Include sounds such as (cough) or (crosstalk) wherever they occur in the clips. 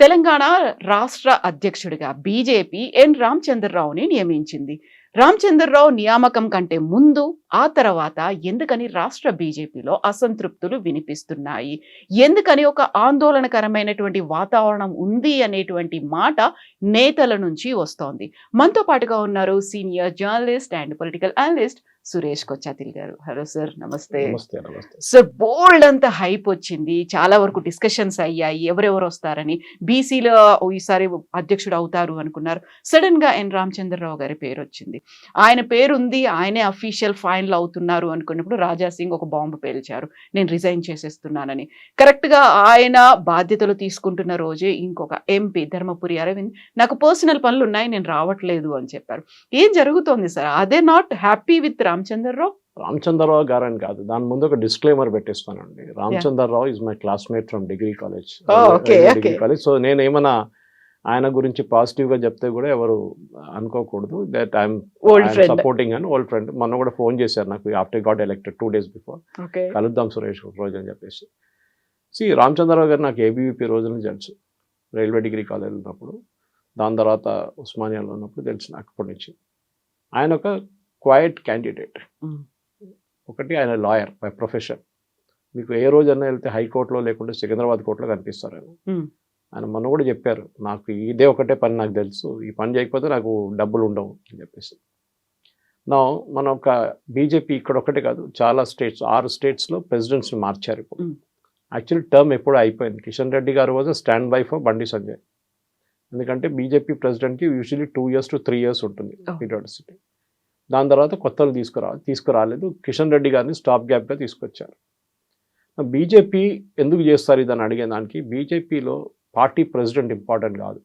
తెలంగాణ రాష్ట్ర అధ్యక్షుడిగా బీజేపీ ఎన్ రామచంద్రరావుని నియమించింది. రామచంద్రరావు నియామకం కంటే ముందు ఆ తర్వాత ఎందుకని రాష్ట్ర బీజేపీలో అసంతృప్తులు వినిపిస్తున్నాయి? ఎందుకని ఒక ఆందోళనకరమైనటువంటి వాతావరణం ఉంది అనేటువంటి మాట నేతల నుంచి వస్తోంది. మనతో పాటుగా ఉన్నారు senior journalist and political analyst Suresh Kochattil garu. Hello sir నమస్తే. సార్ బోల్డ్ అంత హైప్ వచ్చింది. చాలా వరకు డిస్కషన్స్ అయ్యాయి. ఎవరెవరు వస్తారని. బీసీలో ఈసారి అధ్యక్షుడు అవుతారు అనుకున్నారు. సడన్గా ఎన్ రామచంద్రరావు గారి పేరు వచ్చింది. ఆయన పేరు ఉంది. ఆయనే అఫీషియల్ ఫైనల్ అవుతున్నారు అనుకున్నప్పుడు రాజా సింగ్ ఒక బాంబు పేల్చారు. నేను రిజైన్ చేసేస్తున్నానని. కరెక్ట్గా ఆయన బాధ్యతలు తీసుకుంటున్న రోజే ఇంకొక ఎంపీ ధర్మపురి అరవింద్ నాకు పర్సనల్ పనులు ఉన్నాయి నేను రావట్లేదు అని చెప్పారు. ఏం జరుగుతోంది సార్? అదే not happy with Ramachandra Rao? Ramachandra Rao garu అని కాదు. దాని ముందు ఒక disclaimer పెట్టిస్తానండి. Ramachandra Rao is my classmate from degree college degree. College so నేను ఏమైనా ఆయన గురించి పాజిటివ్గా చెప్తే కూడా ఎవరు అనుకోకూడదు. That I'm old friend supporting అని ఓల్డ్ ఫ్రెండ్ మొన్న కూడా ఫోన్ చేశారు నాకు after got elected two days before కలుద్దాం సురేష్ రోజు అని చెప్పేసి. సి రామచంద్రరావు గారు నాకు ఏబీవీపీ రోజున తెలుసు. రైల్వే డిగ్రీ కాలేజ్ ఉన్నప్పుడు. దాని తర్వాత ఉస్మానియాలో ఉన్నప్పుడు తెలుసు నాకు అప్పటి నుంచి. ఆయన ఒక క్వైట్ క్యాండిడేట్. ఒకటి ఆయన లాయర్ బై ప్రొఫెషన్ మీకు ఏ రోజన్నా వెళ్తే హైకోర్టులో లేకుంటే సికింద్రాబాద్ కోర్టులో కనిపిస్తారు ఆయన. ఆయన మొన్న కూడా చెప్పారు నాకు ఇదే ఒకటే పని నాకు తెలుసు ఈ పని చేయకపోతే నాకు డబ్బులు ఉండవు అని చెప్పేసి నా మన ఒక బీజేపీ ఇక్కడ ఒకటే కాదు చాలా స్టేట్స్ ఆరు స్టేట్స్లో ప్రెసిడెంట్స్ని మార్చారు ఇప్పుడు. యాక్చువల్లీ టర్మ్ ఎప్పుడు అయిపోయింది కిషన్ రెడ్డి గారు was stand by for Bandi Sanjay ఎందుకంటే BJP ప్రెసిడెంట్కి usually two years to three years ఉంటుంది Oh. దాని తర్వాత కొత్తలు తీసుకురా తీసుకురాలేదు. కిషన్ రెడ్డి గారిని స్టాప్ గ్యాప్గా తీసుకొచ్చారు. బీజేపీ ఎందుకు చేస్తారు ఇదని అడిగే దానికి బీజేపీలో పార్టీ ప్రెసిడెంట్ ఇంపార్టెంట్ కాదు.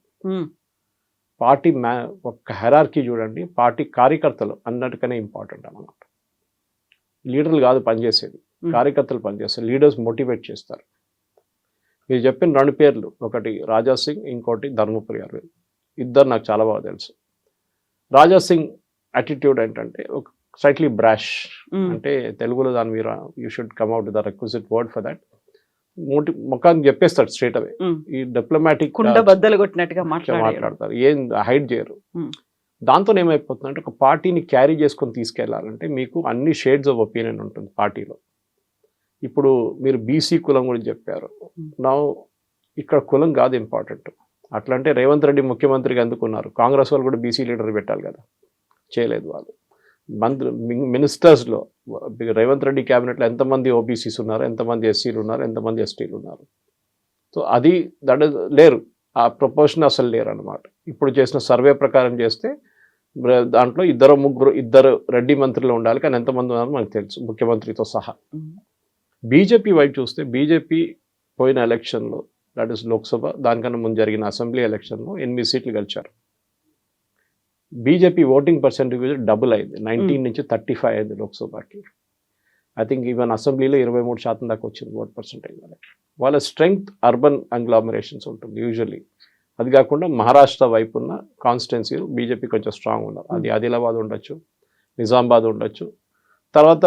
పార్టీ మ్యా ఒక హెరార్కీ చూడండి. పార్టీ కార్యకర్తలు అన్నట్టుగానే ఇంపార్టెంట్ అన్నమాట. లీడర్లు కాదు పనిచేసేది. కార్యకర్తలు పనిచేస్తారు. లీడర్స్ మోటివేట్ చేస్తారు. మీరు చెప్పిన రెండు పేర్లు. ఒకటి రాజా సింగ్ ఇంకోటి ధర్మపురి అరవింద్. ఇద్దరు నాకు చాలా బాగా తెలుసు. రాజా సింగ్ యాటిట్యూడ్ ఏంటంటే ఒక స్లైట్లీ బ్రాష్ అంటే తెలుగులో దాని మీరు you should come out the requisite word for that మోటి ముఖానికి చెప్పేస్తాడు స్ట్రేట్ అవే Mm. ఈ డిప్లొమాటిక్ బద్దలు కొట్టినట్టుగా మాట్లాడతారు. ఏం హైడ్ చేయరు. Hmm. దాంతో ఏమైపోతుందంటే ఒక పార్టీని క్యారీ చేసుకొని తీసుకెళ్ళాలంటే మీకు అన్ని షేడ్స్ ఆఫ్ ఒపీనియన్ ఉంటుంది పార్టీలో. ఇప్పుడు మీరు బీసీ కులం గురించి చెప్పారు. Hmm. నా ఇక్కడ కులం కాదు ఇంపార్టెంట్ అట్లా అంటే రేవంత్ రెడ్డి ముఖ్యమంత్రిగా ఎందుకున్నారు? కాంగ్రెస్ వాళ్ళు కూడా బీసీ లీడర్ పెట్టాలి కదా. చేయలేదు వాళ్ళు. మంత్రి మినిస్టర్స్లో రేవంత్ రెడ్డి క్యాబినెట్లో ఎంతమంది ఓబీసీస్ ఉన్నారు ఎంతమంది ఎస్సీలు ఉన్నారు ఎంతమంది ఎస్టీలు ఉన్నారు. సో అది దట్ ఇస్ లేరు. ఆ ప్రపోర్షన్ అసలు లేరు అనమాట ఇప్పుడు చేసిన సర్వే ప్రకారం చేస్తే దాంట్లో ఇద్దరు ముగ్గురు ఇద్దరు రెడ్డి మంత్రులు ఉండాలి కానీ ఎంతమంది ఉన్నారో మనకు తెలుసు ముఖ్యమంత్రితో సహా. బీజేపీ వైపు చూస్తే బీజేపీ పోయిన ఎలక్షన్లో దట్ ఇస్ లోక్సభ దానికన్నా ముందు జరిగిన అసెంబ్లీ ఎలక్షన్లో ఎనిమిది సీట్లు గెలిచారు. బీజేపీ ఓటింగ్ పర్సెంటేజ్ డబుల్ అయింది. నైన్టీన్ నుంచి థర్టీ ఫైవ్ అయింది లోక్సభకి. ఐ థింక్ ఈవెన్ అసెంబ్లీలో ఇరవై మూడు శాతం దాకా వచ్చింది ఓట్ పర్సెంటేజ్ వాళ్ళ స్ట్రెంగ్త్ అర్బన్ అంగ్లామరేషన్స్ ఉంటుంది యూజువల్లీ అది కాకుండా మహారాష్ట్ర వైపు ఉన్న కాన్స్టిట్యున్సీలు బీజేపీ కొంచెం స్ట్రాంగ్ ఉన్నారు. అది ఆదిలాబాద్ ఉండొచ్చు నిజామాబాద్ ఉండొచ్చు. తర్వాత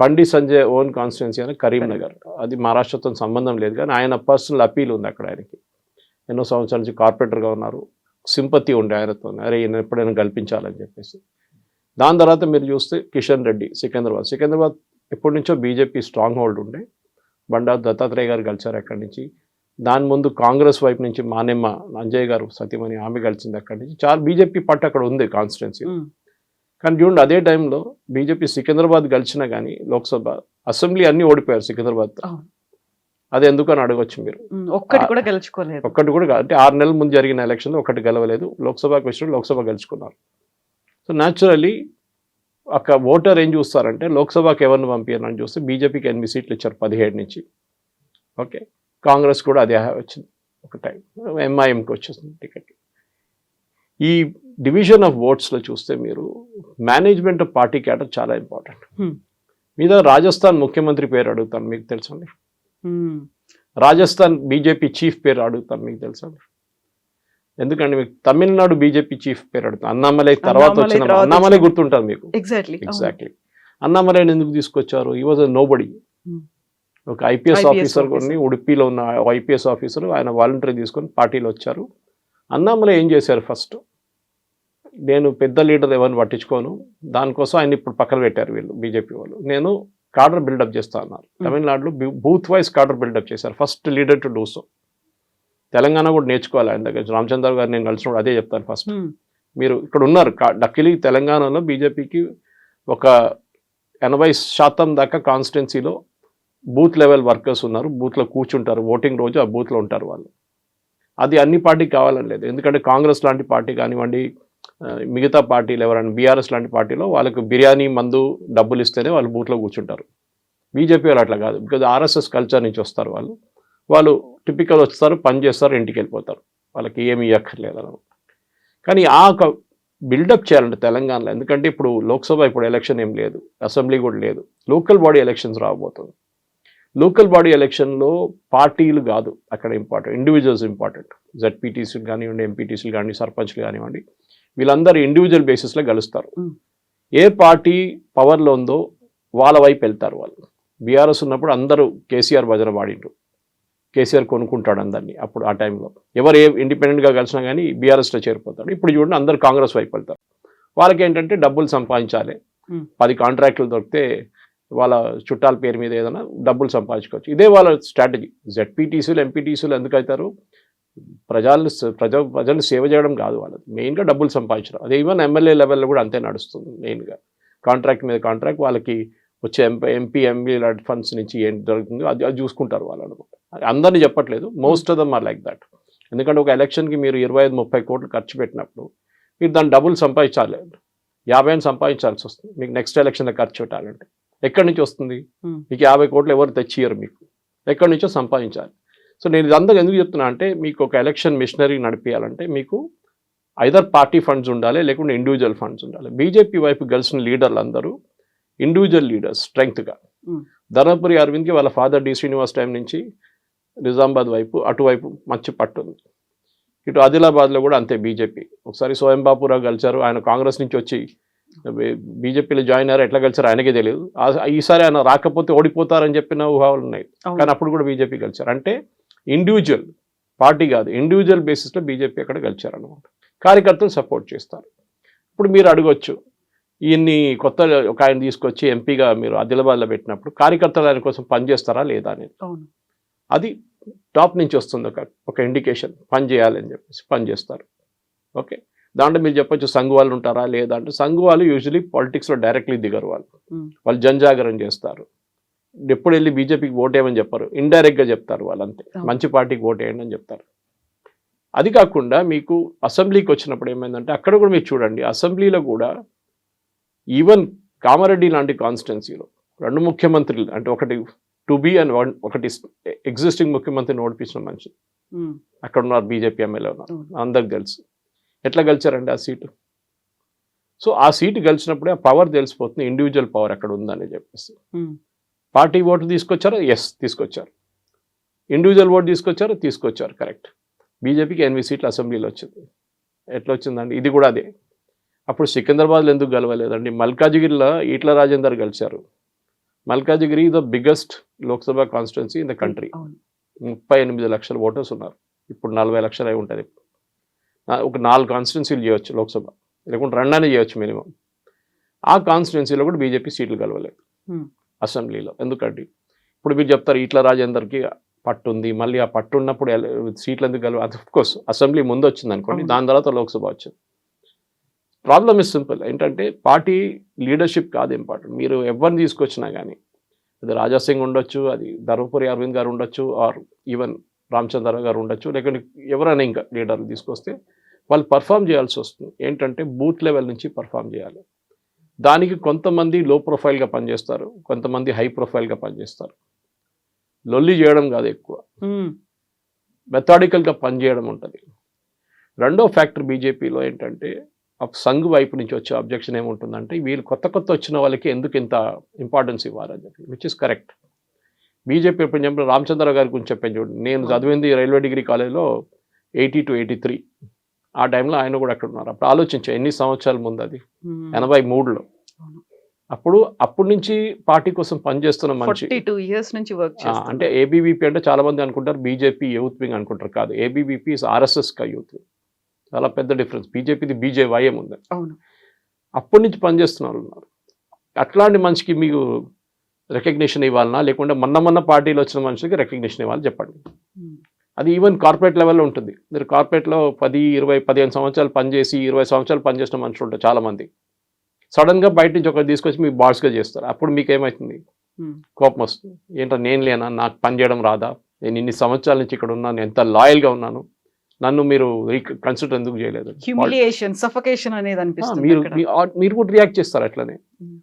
బండి సంజయ్ ఓన్ కాన్స్టిట్యున్సీ అని కరీంనగర్. అది మహారాష్ట్రతో సంబంధం లేదు కానీ ఆయన పర్సనల్ అపీల్ ఉంది అక్కడ ఆయనకి. ఎన్నో సంవత్సరాల నుంచి కార్పొరేటర్గా ఉన్నారు. సింపతి ఉండే ఆయనతో అరే ఈయన ఎప్పుడైనా కల్పించాలని చెప్పేసి. దాని తర్వాత మీరు చూస్తే కిషన్ రెడ్డి సికింద్రాబాద్. సికింద్రాబాద్ ఎప్పటి నుంచో బీజేపీ స్ట్రాంగ్ హోల్డ్ ఉండే. బండా దత్తాత్రేయ గారు కలిసారు అక్కడి నుంచి. దాని ముందు కాంగ్రెస్ వైపు నుంచి మానెమ్మ అంజయ్ గారు సతీమణి ఆమె కలిసింది అక్కడి నుంచి. చాలా బీజేపీ పట్టు అక్కడ ఉంది కాన్స్టిట్యున్సీ కానీ చూడండి అదే టైంలో బీజేపీ సికింద్రాబాద్ గెలిచినా కానీ లోక్సభ అసెంబ్లీ అన్ని ఓడిపోయారు సికింద్రాబాద్ అది ఎందుకని అడగొచ్చు మీరు? ఒక్కటి కూడా గెలుచుకోలేదు. ఒక్కటి కూడా. అంటే ఆరు నెలల ముందు జరిగిన ఎలక్షన్లో ఒకటి గెలవలేదు. లోక్సభకు వచ్చిన లోక్సభ గెలుచుకున్నారు. సో న్యాచురల్లీ ఒక ఓటర్ ఏం చూస్తారంటే లోక్సభకి ఎవరిని పంపించారని చూస్తే బీజేపీకి ఎనిమిది సీట్లు ఇచ్చారు పదిహేడు నుంచి. ఓకే? కాంగ్రెస్ కూడా అదే వచ్చింది. ఒక టైం. ఎంఐఎంకి వచ్చేసింది టికెట్. ఈ డివిజన్ ఆఫ్ ఓట్స్లో చూస్తే మీరు మేనేజ్మెంట్ ఆఫ్ పార్టీ క్యాటర్ చాలా ఇంపార్టెంట్. మీద రాజస్థాన్ ముఖ్యమంత్రి పేరు అడుగుతాను మీకు తెలుసండి. రాజస్థాన్ బీజేపీ చీఫ్ పేరు అడుగుతాను మీకు తెలుసా? ఎందుకంటే మీకు తమిళనాడు బీజేపీ చీఫ్ పేరు అడుగుతాను అన్నామలై తర్వాత వచ్చిన అన్నామలై గుర్తుంటుంది మీకు? ఎగ్జాక్ట్లీ ఎగ్జాక్ట్లీ అన్నామలైని ఎందుకు తీసుకొచ్చారు? ఈ వాజ్ నో బడి. ఒక ఐపీఎస్ ఆఫీసర్. కొన్ని ఉడిపిలో ఉన్న ఐపీఎస్ ఆఫీసర్ ఆయన వాలంటరీ తీసుకొని పార్టీలో వచ్చారు. అన్నామలై ఏం చేశారు ఫస్ట్? నేను పెద్ద లీడర్ ఎవరిని పట్టించుకోను. దానికోసం ఆయన ఇప్పుడు పక్కన పెట్టారు వీళ్ళు బీజేపీ వాళ్ళు. నేను కార్డర్ బిల్డప్ చేస్తా అన్నారు. తమిళనాడులో బూత్ వైజ్ కార్డర్ బిల్డప్ చేశారు. First leader to do so Telangana కూడా నేర్చుకోవాలి ఆయన దగ్గర రామచంద్ర గారు నేను కలిసినప్పుడు అదే చెప్తాను ఫస్ట్. మీరు ఇక్కడ ఉన్నారు. డక్కిలి తెలంగాణలో బీజేపీకి ఒక ఎనభై శాతం దాకా కాన్స్టిట్యున్సీలో బూత్ లెవెల్ వర్కర్స్ ఉన్నారు. బూత్లో కూర్చుంటారు. ఓటింగ్ రోజు ఆ బూత్లో ఉంటారు వాళ్ళు. అది అన్ని పార్టీకి కావాలని లేదు. ఎందుకంటే కాంగ్రెస్ లాంటి పార్టీ కానివ్వండి మిగతా పార్టీలు ఎవరైనా బీఆర్ఎస్ లాంటి పార్టీలో వాళ్ళకు బిర్యానీ మందు డబ్బులు ఇస్తేనే వాళ్ళు బూట్లో కూర్చుంటారు. బీజేపీ వాళ్ళు అట్లా కాదు. బికాజ్ ఆర్ఎస్ఎస్ కల్చర్ నుంచి వస్తారు వాళ్ళు. వాళ్ళు టిపికల్ వస్తారు పని చేస్తారు ఇంటికి వెళ్ళిపోతారు. వాళ్ళకి ఏమి ఇవ్వక్కర్లేదు కానీ ఆ ఒక బిల్డప్ చేయాలంటే తెలంగాణలో ఎందుకంటే ఇప్పుడు లోక్సభ ఇప్పుడు ఎలక్షన్ ఏం లేదు. అసెంబ్లీ కూడా లేదు. లోకల్ బాడీ ఎలక్షన్స్ రాబోతుంది లోకల్ బాడీ ఎలక్షన్లో పార్టీలు కాదు అక్కడ ఇంపార్టెంట్. Individuals important. జడ్పీటీసీలు కానివ్వండి ఎంపీటీసీలు కానివ్వండి సర్పంచ్లు కానివ్వండి. వీళ్ళందరూ ఇండివిజువల్ బేసిస్లో గెలుస్తారు. ఏ పార్టీ పవర్లో ఉందో వాళ్ళ వైపు వెళ్తారు వాళ్ళు. బీఆర్ఎస్ ఉన్నప్పుడు అందరూ కేసీఆర్ భజన పాడిండ్రు. కేసీఆర్ కొనుక్కుంటాడు అందరినీ అప్పుడు ఆ టైంలో ఎవరు ఏ ఇండిపెండెంట్గా కలిసినా కానీ బీఆర్ఎస్లో చేరిపోతాడు. ఇప్పుడు చూడండి అందరు కాంగ్రెస్ వైపు వెళ్తారు. వాళ్ళకి ఏంటంటే డబ్బులు సంపాదించాలి. పది కాంట్రాక్టులు దొరికితే వాళ్ళ చుట్టాల పేరు మీద ఏదైనా డబ్బులు సంపాదించుకోవచ్చు. ఇదే వాళ్ళ స్ట్రాటజీ జెడ్పీటీసీలు ఎంపీటీసీలు ఎందుకు అవుతారు? ప్రజలు ప్రజ ప్రజలు సేవ చేయడం కాదు వాళ్ళది. మెయిన్గా డబ్బులు సంపాదించడం. అదే ఈవెన్ ఎమ్మెల్యే లెవెల్లో కూడా అంతే నడుస్తుంది మెయిన్గా. కాంట్రాక్ట్ మీద కాంట్రాక్ట్ వాళ్ళకి వచ్చే ఎంపీ ఎంపీ ఎంపీ ఫండ్స్ నుంచి ఏం జరుగుతుందో అది అది చూసుకుంటారు వాళ్ళు అనమాట అందరినీ చెప్పట్లేదు. Most of them are like that. ఎందుకంటే ఒక ఎలక్షన్కి మీరు ఇరవై ఐదు ముప్పై కోట్లు ఖర్చు పెట్టినప్పుడు మీరు దాని డబ్బులు సంపాదించాలి. యాభై అని సంపాదించాల్సి వస్తుంది. మీకు నెక్స్ట్ ఎలక్షన్లో ఖర్చు పెట్టాలంటే. ఎక్కడి నుంచి వస్తుంది. మీకు యాభై కోట్లు ఎవరు తెచ్చియరు మీకు. ఎక్కడి నుంచో సంపాదించాలి. సో నేను ఇదంతా ఎందుకు చెప్తున్నా అంటే మీకు ఒక ఎలక్షన్ మిషనరీ నడిపించాలంటే మీకు ఐదర్ పార్టీ ఫండ్స్ ఉండాలి లేకుంటే ఇండివిజువల్ ఫండ్స్ ఉండాలి. బీజేపీ వైపు గెలిచిన లీడర్లు అందరూ ఇండివిజువల్ లీడర్స్ స్ట్రెంగ్త్గా. ధర్మపురి అరవింద్కి వాళ్ళ ఫాదర్ డి శ్రీనివాస్ టైం నుంచి నిజామాబాద్ వైపు అటువైపు మంచి పట్టు ఉంది. ఇటు ఆదిలాబాద్లో కూడా అంతే బీజేపీ ఒకసారి స్వయం బాపురావు కలిశారు ఆయన కాంగ్రెస్ నుంచి వచ్చి బీజేపీలో జాయిన్ అయ్యారు ఎట్లా కలిసారు ఆయనకే తెలియదు ఈసారి ఆయన రాకపోతే ఓడిపోతారని చెప్పిన ఊహాలు ఉన్నాయి. కానీ అప్పుడు కూడా బీజేపీ కలిశారు అంటే ఇండివిజువల్ పార్టీ కాదు ఇండివిజువల్ బేసిస్లో బీజేపీ అక్కడ కలిశారు అనమాట కార్యకర్తలు సపోర్ట్ చేస్తారు. ఇప్పుడు మీరు అడగొచ్చు ఈయన్ని కొత్త ఒక ఆయన తీసుకొచ్చి ఎంపీగా మీరు ఆదిలాబాద్లో పెట్టినప్పుడు కార్యకర్తలు ఆయన కోసం పనిచేస్తారా లేదా అనేది? అవును. అది టాప్ నుంచి వస్తుంది ఒక ఒక ఇండికేషన్ పని చేయాలి అని చెప్పేసి పని చేస్తారు. ఓకే? దాంట్లో మీరు చెప్పొచ్చు సంఘు వాళ్ళు ఉంటారా లేదా అంటే సంఘు వాళ్ళు యూజువలీ పాలిటిక్స్లో డైరెక్ట్లీ దిగరు వాళ్ళు. వాళ్ళు జనజాగరణ చేస్తారు. ఎప్పుడు వెళ్ళి బీజేపీకి ఓటేయమని చెప్పారు. ఇండైరెక్ట్గా చెప్తారు వాళ్ళు అంతే అవును. మంచి పార్టీకి ఓటేయండి అని చెప్తారు. అది కాకుండా మీకు అసెంబ్లీకి వచ్చినప్పుడు ఏమైందంటే అక్కడ కూడా మీరు చూడండి అసెంబ్లీలో కూడా ఈవెన్ కామారెడ్డి లాంటి కాన్స్టిట్యున్సీలో రెండు ముఖ్యమంత్రులు అంటే ఒకటి టు బీ అండ్ వన్ ఒకటి ఎగ్జిస్టింగ్ ముఖ్యమంత్రిని ఓడిపించిన మనిషి. అక్కడ ఉన్నారు బీజేపీ ఎమ్మెల్యే ఉన్నారు. అందరికి తెలుసు ఎట్లా గెలిచారండి ఆ సీటు? సో ఆ సీటు గెలిచినప్పుడే ఆ పవర్ తెలిసిపోతుంది ఇండివిజువల్ పవర్ అక్కడ ఉందని చెప్పేసి. పార్టీ ఓటు తీసుకొచ్చారా? ఎస్ తీసుకొచ్చారు. ఇండివిజువల్ ఓటు తీసుకొచ్చారు? తీసుకొచ్చారు. కరెక్ట్ బీజేపీకి ఎనిమిది సీట్లు అసెంబ్లీలో వచ్చింది. ఎట్లా వచ్చిందండి? ఇది కూడా అదే. అప్పుడు సికింద్రాబాద్లో ఎందుకు గెలవలేదండి? మల్కాజిగిరిలో ఈట్ల రాజేందర్ గెలిచారు. Malkajgiri the biggest Lok Sabha constituency in the country ముప్పై ఎనిమిది లక్షల ఓటర్స్ ఉన్నారు. ఇప్పుడు నలభై లక్షలు అయి ఉంటుంది. ఒక నాలుగు కాన్స్టిట్యున్సీలు చేయొచ్చు లోక్సభ. లేకుంటే రెండనే చేయొచ్చు మినిమం ఆ కాన్స్టిట్యున్సీలో కూడా బీజేపీ సీట్లు కలవలేదు Hmm. అసెంబ్లీలో. ఎందుకంటే ఇప్పుడు మీరు చెప్తారు ఈట్ల రాజేందర్కి పట్టు ఉంది మళ్ళీ ఆ పట్టు ఉన్నప్పుడు సీట్లు ఎందుకు కలవ కోర్స్ అసెంబ్లీ ముందు వచ్చింది అనుకోండి. దాని తర్వాత లోక్సభ వచ్చింది. ప్రాబ్లమ్ ఇస్ సింపుల్ ఏంటంటే పార్టీ లీడర్షిప్ కాదు ఇంపార్టెంట్ మీరు ఎవరిని తీసుకొచ్చినా కానీ అది రాజా సింగ్ ఉండొచ్చు అది ధర్మపురి అరవింద్ గారు ఉండొచ్చు ఆర్ ఈవెన్ రామచంద్ర గారు ఉండొచ్చు లేకుంటే ఎవరైనా ఇంకా లీడర్లు తీసుకొస్తే వాళ్ళు పర్ఫామ్ చేయాల్సి వస్తుంది. ఏంటంటే బూత్ లెవెల్ నుంచి పర్ఫామ్ చేయాలి. దానికి కొంతమంది లో ప్రొఫైల్గా పనిచేస్తారు కొంతమంది హై ప్రొఫైల్గా పనిచేస్తారు. లొల్లి చేయడం కాదు ఎక్కువ. మెథాడికల్గా పనిచేయడం ఉంటుంది. రెండో ఫ్యాక్టర్ బీజేపీలో ఏంటంటే సంఘ్ వైపు నుంచి వచ్చే అబ్జెక్షన్ ఏముంటుందంటే వీళ్ళు కొత్త కొత్త వచ్చిన వాళ్ళకి ఎందుకు ఇంత ఇంపార్టెన్స్ ఇవ్వాలని చెప్పి విచ్ ఇస్ కరెక్ట్ బీజేపీ ఇప్పుడు చెప్పిన రామచంద్ర గారి గురించి చెప్పాను చూడండి. నేను చదివింది రైల్వే డిగ్రీ కాలేజ్లో ఎయిటీ టు ఎయిటీ త్రీ. ఆ టైంలో ఆయన కూడా అక్కడ ఉన్నారు. అప్పుడు ఆలోచించా ఎన్ని సంవత్సరాల ముందు అది ఎనభై మూడులో. అప్పుడు అప్పటి నుంచి పార్టీ కోసం పనిచేస్తున్న మనిషి. ఇయర్స్ నుంచి వర్క్ అంటే ఏబీవీపీ అంటే చాలా మంది అనుకుంటారు బీజేపీ యూత్ వింగ్ అనుకుంటారు కాదు. ఏబీవీపీ ఇస్ ఆర్ఎస్ఎస్ కా యూత్. చాలా పెద్ద డిఫరెన్స్. బీజేపీది బీజేవైఎం ఉంది అప్పటి నుంచి పనిచేస్తున్న వాళ్ళు ఉన్నారు. అట్లాంటి మనిషికి మీకు రికగ్నిషన్ ఇవ్వాలన్నా లేకుంటే మొన్న మొన్న పార్టీలో వచ్చిన మనిషికి రికగ్నిషన్ ఇవ్వాలి చెప్పండి. అది ఈవెన్ కార్పొరేట్ లెవెల్లో ఉంటుంది. మీరు కార్పొరేట్లో పది ఇరవై పదిహేను సంవత్సరాలు పనిచేసి ఇరవై సంవత్సరాలు పనిచేసిన మనుషులు ఉంటారు చాలా మంది సడన్గా బయట నుంచి ఒకటి తీసుకొచ్చి మీకు బాస్గా చేస్తారు. అప్పుడు మీకు ఏమవుతుంది ఉమ్. కోపం వస్తుంది. ఏంటో నేను లేనా? నాకు పని చేయడం రాదా? నేను ఇన్ని సంవత్సరాల నుంచి ఇక్కడ ఉన్నాను ఎంత లాయల్గా ఉన్నాను? నన్ను మీరు కన్సిడర్ ఎందుకు చేయలేదు? మీరు కూడా రియాక్ట్ చేస్తారు అట్లనే.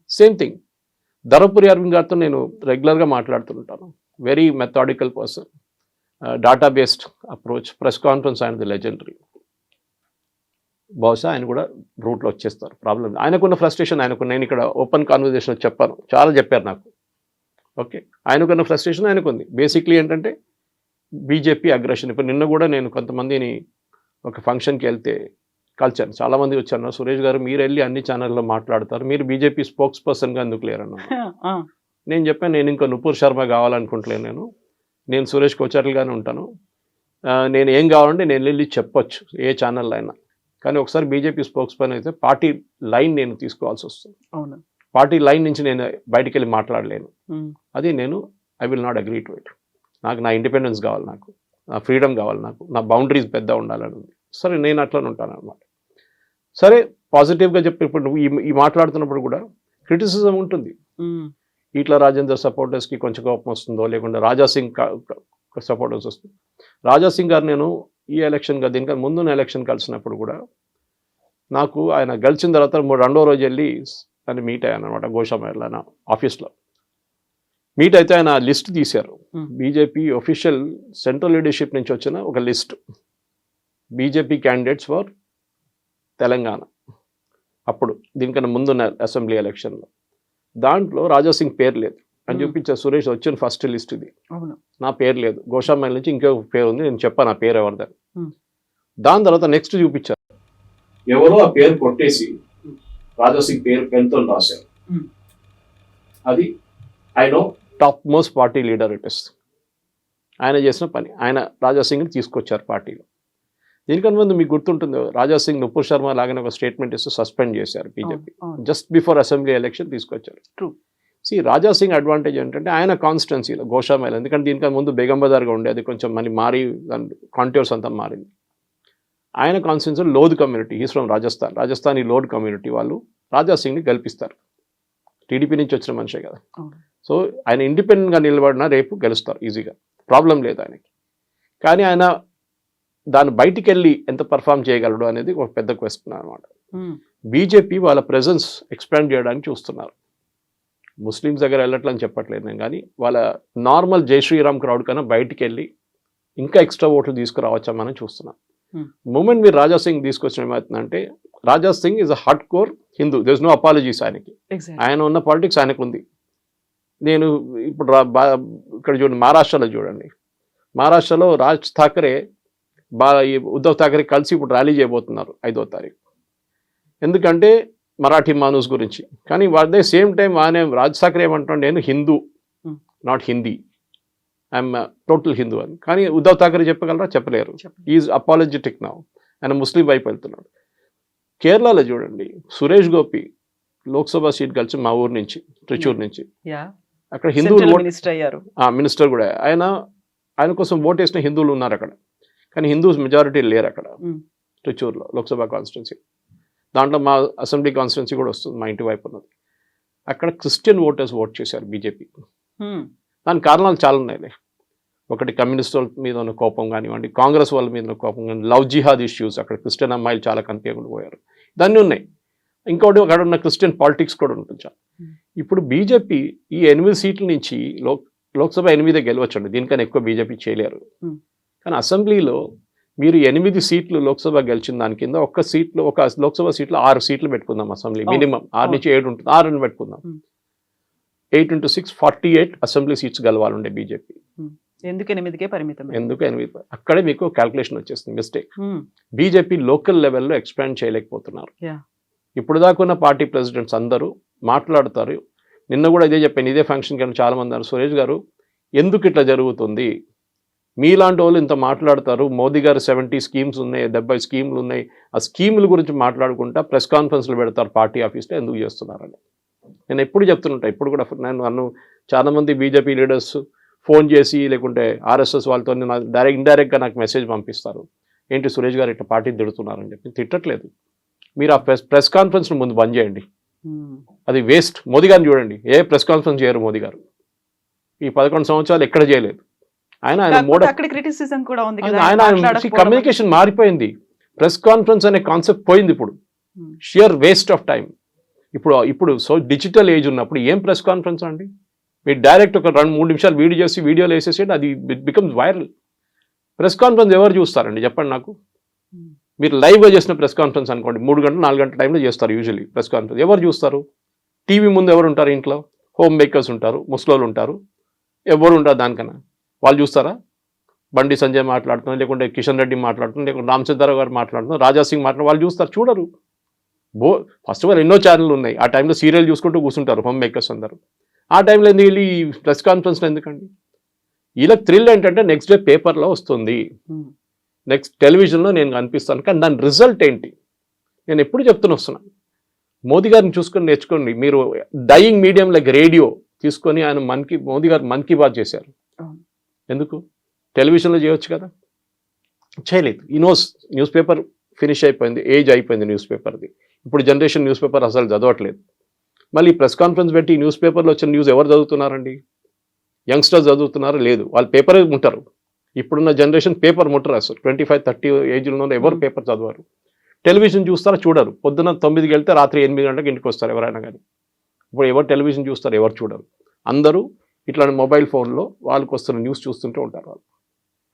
సేమ్ థింగ్ ధరపురి అరవింద్ గారితో నేను రెగ్యులర్గా మాట్లాడుతుంటాను. Very methodical person data based approach press conference ఆయనది లెజెండరీ బహుశా ఆయన కూడా రూట్లో వచ్చేస్తారు. ప్రాబ్లం ఆయనకున్న ఫ్రస్ట్రేషన్ ఆయనకు నేను ఇక్కడ ఓపెన్ కాన్వర్జేషన్ చెప్పాను. చాలా చెప్పారు నాకు. ఓకే ఆయనకున్న ఫ్రస్ట్రేషన్ ఆయనకుంది. బేసిక్లీ ఏంటంటే బీజేపీ అగ్రెషన్ ఇప్పుడు నిన్న కూడా నేను కొంతమందిని ఒక ఫంక్షన్కి వెళ్తే కలిచాను. చాలా మంది వచ్చాను సురేష్ గారు మీరు వెళ్ళి అన్ని ఛానల్లో మాట్లాడతారు. మీరు బీజేపీ స్పోక్స్ పర్సన్గా ఎందుకు లేరన్న (laughs) నేను చెప్పాను నేను ఇంకా నుపూర్ శర్మ కావాలనుకుంటలేను నేను. నేను సురేష్ కోచర్లుగానే ఉంటాను. నేను ఏం కావాలంటే నేను వెళ్ళి చెప్పొచ్చు ఏ ఛానల్లో అయినా. కానీ ఒకసారి బీజేపీ స్పోక్స్ పర్సన్ అయితే పార్టీ లైన్ నేను తీసుకోవాల్సి వస్తుంది. అవును. పార్టీ లైన్ నుంచి నేను బయటికి వెళ్ళి మాట్లాడలేను. అది నేను I will not agree to it. నాకు నా ఇండిపెండెన్స్ కావాలి నాకు నా ఫ్రీడమ్ కావాలి నాకు నా బౌండరీస్ పెద్ద ఉండాలని ఉంది. సరే నేను అట్లనే ఉంటాను అనమాట సరే పాజిటివ్గా చెప్పి ఇప్పుడు నువ్వు ఈ మాట్లాడుతున్నప్పుడు కూడా క్రిటిసిజం ఉంటుంది. ఈట్ల రాజేందర్ సపోర్టర్స్కి కొంచెం కోపం వస్తుందో లేకుంటే రాజా సింగ్ సపోర్టర్స్ వస్తుంది. రాజా సింగ్ గారు నేను ఈ ఎలక్షన్గా దీనికన్నా ముందు ఎలక్షన్ కలిసినప్పుడు కూడా నాకు ఆయన గెలిచిన తర్వాత మూడు రెండో రోజు వెళ్ళి ఆయన మీట్ అయ్యాను అనమాట గోషామేర్లో ఆయన ఆఫీస్లో మీట్ అయితే ఆయన లిస్ట్ తీశారు. Hmm. BJP official central leadership నుంచి వచ్చిన ఒక list. BJP candidates for Telangana. అప్పుడు దీనికన్నా ముందున్న అసెంబ్లీ ఎలక్షన్లో దాంట్లో రాజా సింగ్ పేరు లేదు. అని. చూపించారు సురేష్ వచ్చిన ఫస్ట్ లిస్ట్ ఇది. అవును. నా పేరు లేదు. గోషామైల్ నుంచి ఇంకో పేరు ఉంది. నేను చెప్పాను ఆ పేరు ఎవరిదని Hmm. దాని తర్వాత నెక్స్ట్ చూపించారు. ఎవరో ఆ పేరు కొట్టేసి రాజా సింగ్ పేరు పెన్తో రాశారు. అది I know top most party leader it is ఆయన చేసిన పని. ఆయన రాజా సింగ్ని తీసుకొచ్చారు పార్టీలో దీనికన్నా ముందు మీకు గుర్తుంటుంది రాజా సింగ్ నుపూర్ శర్మ లాగానే ఒక స్టేట్మెంట్ ఇస్తూ సస్పెండ్ చేశారు BJP. Just before assembly election తీసుకొచ్చారు. True. See Raja Singh advantage ఏంటంటే ఆయన కాన్స్టిట్యున్సీలో గోషామైల్ ఎందుకంటే దీనికన్నా ముందు బేగంబదార్గా ఉండేది కొంచెం మళ్ళీ మారి దాని కాంట్యూర్స్ అంతా మారింది. ఆయన constituency Lodh community is from Rajasthan Rajasthan Lodh community వాళ్ళు రాజా సింగ్ని గెలిపిస్తారు. టీడీపీ నుంచి వచ్చిన మనిషే కదా. సో ఆయన ఇండిపెండెంట్గా నిలబడినా రేపు గెలుస్తారు ఈజీగా ప్రాబ్లం లేదు ఆయనకి. కానీ ఆయన దాన్ని బయటికి వెళ్ళి ఎంత పర్ఫామ్ చేయగలడు అనేది ఒక పెద్ద క్వశ్చన్ అనమాట. బీజేపీ వాళ్ళ ప్రెజెన్స్ ఎక్స్పాండ్ చేయడానికి చూస్తున్నారు. ముస్లిమ్స్ దగ్గర వెళ్ళట్లని చెప్పట్లేదు నేను కానీ వాళ్ళ నార్మల్ జై శ్రీరామ్ క్రౌడ్ కన్నా బయటికి వెళ్ళి ఇంకా ఎక్స్ట్రా ఓట్లు తీసుకురావచ్చామని చూస్తున్నాం. మూమెంట్ మీరు రాజా సింగ్ తీసుకొచ్చిన ఏమవుతుందంటే Raja Singh is a hardcore Hindu there's no apologies ఆయనకి. ఆయన ఉన్న పాలిటిక్స్ ఆయనకు ఉంది. నేను ఇప్పుడు ఇక్కడ చూడండి మహారాష్ట్రలో చూడండి. మహారాష్ట్రలో రాజ్ ఠాకరే బా ఉద్ధవ్ ఠాకరే కలిసి ఇప్పుడు ర్యాలీ చేయబోతున్నారు ఐదో తారీఖు. ఎందుకంటే మరాఠీ మానూస్ గురించి. కానీ అదే సేమ్ టైం ఆయన రాజ్ ఠాకరే ఏమంటాడు నేను Hindu Hmm. Not Hindi. I'm total Hindu అని. కానీ ఉద్ధవ్ ఠాకరే చెప్పగలరా? చెప్పలేరు. ఈజ్ అపాలజెటిక్ నౌ ఆయన ముస్లిం వైపు వెళ్తున్నాడు. కేరళలో చూడండి సురేష్ గోపి లోక్సభ సీట్ కలిసి మా ఊరు నుంచి త్రిచూర్ నుంచి. యా అక్కడ హిందువులు మినిస్టర్ అయ్యారు. ఆ, మినిస్టర్ కూడా. ఆయన ఆయన కోసం ఓట్ వేసిన హిందువులు ఉన్నారు అక్కడ. కానీ హిందూస్ మెజారిటీ లేరు అక్కడ. త్రిచూర్లో లోక్సభ కాన్స్టిట్యున్సీ దాంట్లో మా అసెంబ్లీ కాన్స్టిట్యున్సీ కూడా వస్తుంది మా ఇంటి వైపు ఉన్నది. అక్కడ క్రిస్టియన్ ఓటర్స్ ఓట్ చేశారు బీజేపీ. దానికి కారణాలు చాలా ఉన్నాయి. ఒకటి కమ్యూనిస్ట్ వాళ్ళ మీద ఉన్న కోపం కానివ్వండి కాంగ్రెస్ వాళ్ళ మీద ఉన్న కోపం కానీ లవ్ జిహాద్ ఇష్యూస్ అక్కడ క్రిస్టియన్ అమ్మాయిలు చాలా కనిపించకుండా పోయారు. దాన్ని ఉన్నాయి. ఇంకోటి అక్కడ ఉన్న క్రిస్టియన్ పాలిటిక్స్ కూడా ఉంటుంది చాలా. ఇప్పుడు బీజేపీ ఈ ఎనిమిది సీట్ల నుంచి లోక్ లోక్సభ ఎనిమిదే గెలవచ్చండి. దీనికన్నా ఎక్కువ బీజేపీ చేయలేరు. కానీ అసెంబ్లీలో మీరు ఎనిమిది సీట్లు లోక్సభ గెలిచిన దాని కింద ఒక్క సీట్లో ఒక లోక్సభ సీట్లో ఆరు సీట్లు పెట్టుకుందాం అసెంబ్లీ. మినిమం. ఆరు. నుంచి ఏడు ఉంటుంది. ఆరుని పెట్టుకుందాం. Eight into six forty eight assembly seats గెలవాలండే BJP. ఎందుకు ఎనిమిదికే పరిమితం ఎందుకు ఎనిమిది? అక్కడే మీకు క్యాల్కులేషన్ వచ్చేస్తుంది. మిస్టేక్. బీజేపీ లోకల్ లెవెల్లో ఎక్స్పాండ్ చేయలేకపోతున్నారు. ఇప్పుడు దాకా ఉన్న పార్టీ ప్రెసిడెంట్స్ అందరూ మాట్లాడతారు. నిన్న కూడా ఇదే చెప్పాను. ఇదే ఫంక్షన్కి చాలా మంది అన్నారు సురేష్ గారు ఎందుకు ఇట్లా జరుగుతుంది? మీలాంటి వాళ్ళు ఇంత మాట్లాడతారు. మోదీ గారు సెవెంటీ స్కీమ్స్ ఉన్నాయి డెబ్బై స్కీమ్లు ఉన్నాయి. ఆ స్కీముల గురించి మాట్లాడుకుంటా ప్రెస్ కాన్ఫరెన్స్లు పెడతారు పార్టీ ఆఫీస్లో ఎందుకు చేస్తున్నారని. నేను ఎప్పుడు చెప్తుంటా ఇప్పుడు కూడా నేను నన్ను చాలామంది బీజేపీ లీడర్స్ ఫోన్ చేసి లేకుంటే ఆర్ఎస్ఎస్ వాళ్ళతో నాకు డైరెక్ట్ ఇండైరెక్ట్గా నాకు మెసేజ్ పంపిస్తారు. ఏంటి సురేష్ గారు ఇట్లా పార్టీ తిడుతున్నారని చెప్పి. తిట్టట్లేదు. మీరు ఆ ప్రెస్ ప్రెస్ కాన్ఫరెన్స్ను ముందు బంద్ చేయండి. ఉమ్, అది వేస్ట్. మోదీ గారిని చూడండి. ఏ ప్రెస్ కాన్ఫరెన్స్ చేయరు మోదీ గారు. ఈ పదకొండు సంవత్సరాలు ఎక్కడ చేయలేదు. ఆయన ఆయన మోడ కాకపోతే అక్కడ క్రిటిసిజం కూడా ఉంది కదా ఆయన మాట్లాడకపోవడం. కమ్యూనికేషన్ మారిపోయింది. ప్రెస్ కాన్ఫరెన్స్ అనే కాన్సెప్ట్ పోయింది ఇప్పుడు. షియర్ వేస్ట్ ఆఫ్ టైం ఇప్పుడు ఇప్పుడు సో డిజిటల్ ఏజ్ ఉన్నప్పుడు ఏం ప్రెస్ కాన్ఫరెన్స్ అండి? మీరు డైరెక్ట్ ఒక రెండు మూడు నిమిషాలు వీడియో చేసి వీడియోలు వేసేసి అది బికమ్స్ వైరల్ ప్రెస్ కాన్ఫరెన్స్ ఎవరు చూస్తారండి? చెప్పండి నాకు. Hmm. మీరు లైవ్గా చేసిన ప్రెస్ కాన్ఫరెన్స్ అనుకోండి మూడు గంటలు నాలుగు గంటల టైంలో చేస్తారు యూజువలీ ప్రెస్ కాన్ఫరెన్స్ ఎవరు చూస్తారు? టీవీ ముందు ఎవరు ఉంటారు ఇంట్లో? హోమ్ మేకర్స్ ఉంటారు ముస్లోళ్ళు ఉంటారు. ఎవరు ఉంటారు దానికన్నా? వాళ్ళు చూస్తారా? బండి సంజయ్ మాట్లాడుతున్నారు లేకుంటే కిషన్ రెడ్డి మాట్లాడుతున్నారు లేకుంటే రామచంద్రరావు గారు మాట్లాడుతున్నారు రాజా సింగ్ మాట్లాడు వాళ్ళు చూస్తారు చూడరు. బో ఫస్ట్ ఆఫ్ ఆల్ ఎన్నో ఛానళ్ళు ఉన్నాయి. ఆ టైంలో సీరియల్ చూసుకుంటూ కూర్చుంటారు హోమ్ మేకర్స్ అందరూ. ఆ టైంలో ఎందుకు వెళ్ళి ప్రెస్ కాన్ఫరెన్స్లో ఎందుకండి? వీళ్ళకి థ్రిల్ ఏంటంటే నెక్స్ట్ డే పేపర్లో వస్తుంది. నెక్స్ట్ టెలివిజన్లో నేను కనిపిస్తాను. కానీ దాని రిజల్ట్ ఏంటి? నేను ఎప్పుడు చెప్తూనే వస్తున్నాను మోదీ గారిని చూసుకొని నేర్చుకోండి. మీరు డయింగ్ మీడియం లైక్ రేడియో తీసుకొని ఆయన మన్ కీ మోదీ గారు మన్ కీ బాత్ చేశారు. ఎందుకు? టెలివిజన్లో చేయొచ్చు కదా. చేయలేదు. ఈ నోస్ న్యూస్ పేపర్ ఫినిష్ అయిపోయింది ఏజ్ అయిపోయింది న్యూస్ పేపర్ది ఇప్పుడు జనరేషన్ న్యూస్ పేపర్ అసలు చదవట్లేదు. మళ్ళీ ప్రెస్ కాన్ఫరెన్స్ పెట్టి న్యూస్ పేపర్లో వచ్చిన న్యూస్ ఎవరు చదువుతున్నారండి? యంగ్స్టర్స్ చదువుతున్నారా? లేదు. వాళ్ళు పేపరే ఉంటారు ఇప్పుడున్న జనరేషన్ పేపర్ ముట్టరు అసలు. ట్వంటీ ఫైవ్ థర్టీ ఏజ్లో ఎవరు Hmm. పేపర్ చదవరు. టెలివిజన్ చూస్తారా? చూడరు. పొద్దున తొమ్మిదికి వెళ్తే రాత్రి ఎనిమిది గంటలకు ఇంటికి వస్తారు ఎవరైనా కానీ. ఇప్పుడు ఎవరు టెలివిజన్ చూస్తారు? ఎవరు చూడరు. అందరూ ఇట్లాంటి మొబైల్ ఫోన్లో వాళ్ళకి వస్తున్న న్యూస్ చూస్తుంటూ ఉంటారు వాళ్ళు.